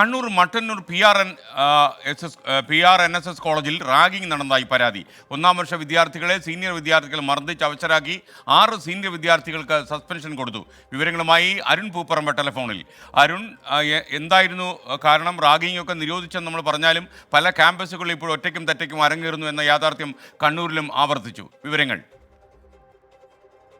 Kannur Mattannur P R N S S P R N S S കോളേജിൽ ragging നടന്നതായി പരാതി. ഒന്നാം വർഷ വിദ്യാർത്ഥികളെ സീനിയർ വിദ്യാർത്ഥികൾ മർദ്ദിച്ച് അവശരാക്കി ആറ് സീനിയർ വിദ്യാർത്ഥികൾക്ക് സസ്പെൻഷൻ കൊടുത്തു. വിവരങ്ങളുമായി അരുൺ പൂപ്പറമ്പ ടെലിഫോണിൽ. അരുൺ എന്തായിരുന്നു കാരണം? റാഗിംഗ് ഒക്കെ നിരോധിച്ചെന്ന് നമ്മൾ പറഞ്ഞാലും പല ക്യാമ്പസുകളിൽ ഇപ്പോൾ ഒറ്റയ്ക്കും തെറ്റയ്ക്കും അരങ്ങേറുന്നു എന്ന യാഥാർത്ഥ്യം കണ്ണൂരിലും ആവർത്തിച്ചു. വിവരങ്ങൾ.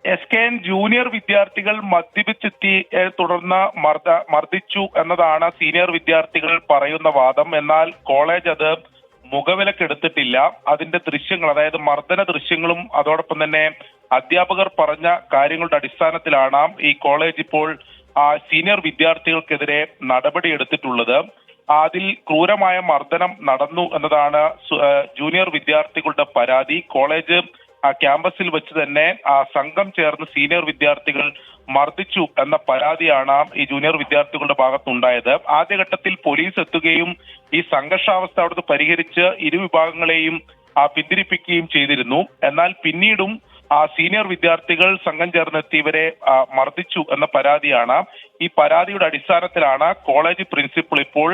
എസ് കെ എൻ ജൂനിയർ വിദ്യാർത്ഥികൾ മദ്യപിച്ചെത്തി തുടർന്ന് മർദ്ദ മർദ്ദിച്ചു എന്നതാണ് സീനിയർ വിദ്യാർത്ഥികൾ പറയുന്ന വാദം. എന്നാൽ കോളേജ് അത് മുഖവിലക്കെടുത്തിട്ടില്ല. അതിന്റെ ദൃശ്യങ്ങൾ അതായത് മർദ്ദന ദൃശ്യങ്ങളും അതോടൊപ്പം തന്നെ അധ്യാപകർ പറഞ്ഞ കാര്യങ്ങളുടെ അടിസ്ഥാനത്തിലാണ് ഈ കോളേജ് ഇപ്പോൾ സീനിയർ വിദ്യാർത്ഥികൾക്കെതിരെ നടപടി എടുത്തിട്ടുള്ളത്. അതിൽ ക്രൂരമായ മർദ്ദനം നടന്നു എന്നതാണ് ജൂനിയർ വിദ്യാർത്ഥികളുടെ പരാതി. കോളേജ് ആ ക്യാമ്പസിൽ വെച്ച് തന്നെ ആ സംഘം ചേർന്ന് സീനിയർ വിദ്യാർത്ഥികൾ മർദ്ദിച്ചു എന്ന പരാതിയാണ് ഈ ജൂനിയർ വിദ്യാർത്ഥികളുടെ ഭാഗത്തുണ്ടായത്. ആദ്യഘട്ടത്തിൽ പോലീസ് എത്തുകയും ഈ സംഘർഷാവസ്ഥ അവിടുത്തെ പരിഹരിച്ച് ഇരുവിഭാഗങ്ങളെയും ആ പിന്തിരിപ്പിക്കുകയും ചെയ്തിരുന്നു. എന്നാൽ പിന്നീടും ആ സീനിയർ വിദ്യാർത്ഥികൾ സംഘം ചേർന്നെത്തി ഇവരെ മർദ്ദിച്ചു എന്ന പരാതിയാണ് ഈ പരാതിയുടെ അടിസ്ഥാനത്തിലാണ് കോളേജ് പ്രിൻസിപ്പൾ ഇപ്പോൾ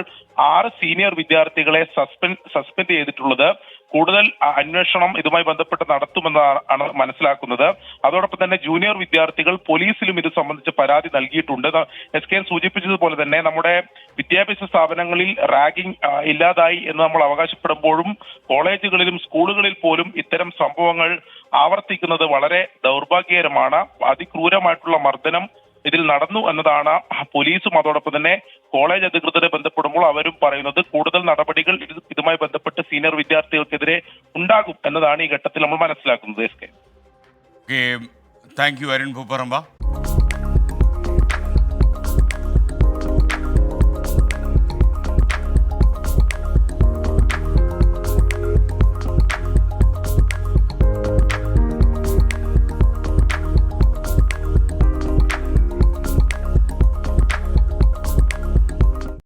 ആറ് സീനിയർ വിദ്യാർത്ഥികളെ സസ്പെൻഡ് സസ്പെൻഡ് ചെയ്തിട്ടുള്ളത്. കൂടുതൽ അന്വേഷണം ഇതുമായി ബന്ധപ്പെട്ട് നടത്തുമെന്നാണ് മനസ്സിലാക്കുന്നത്. അതോടൊപ്പം തന്നെ ജൂനിയർ വിദ്യാർത്ഥികൾ പോലീസിലും ഇത് സംബന്ധിച്ച് പരാതി നൽകിയിട്ടുണ്ട്. എസ് കെ സൂചിപ്പിച്ചതുപോലെ തന്നെ നമ്മുടെ വിദ്യാഭ്യാസ സ്ഥാപനങ്ങളിൽ റാഗിംഗ് ഇല്ലാതായി എന്ന് നമ്മൾ അവകാശപ്പെടുമ്പോഴും കോളേജുകളിലും സ്കൂളുകളിൽ പോലും ഇത്തരം സംഭവങ്ങൾ ആവർത്തിക്കുന്നത് വളരെ ദൗർഭാഗ്യകരമാണ്. അതിക്രൂരമായിട്ടുള്ള മർദ്ദനം ഇതിൽ നടന്നു എന്നതാണ് പോലീസും അതോടൊപ്പം തന്നെ കോളേജ് അധികൃതരെ ബന്ധപ്പെടുമ്പോൾ അവരും പറയുന്നത് കൂടുതൽ നടപടികൾ ഇത് ഇതുമായി ബന്ധപ്പെട്ട് സീനിയർ വിദ്യാർത്ഥികൾക്കെതിരെ ഉണ്ടാകും എന്നതാണ് ഈ ഘട്ടത്തിൽ നമ്മൾ മനസ്സിലാക്കുന്നത് S K. Thank you Arun Pupparamba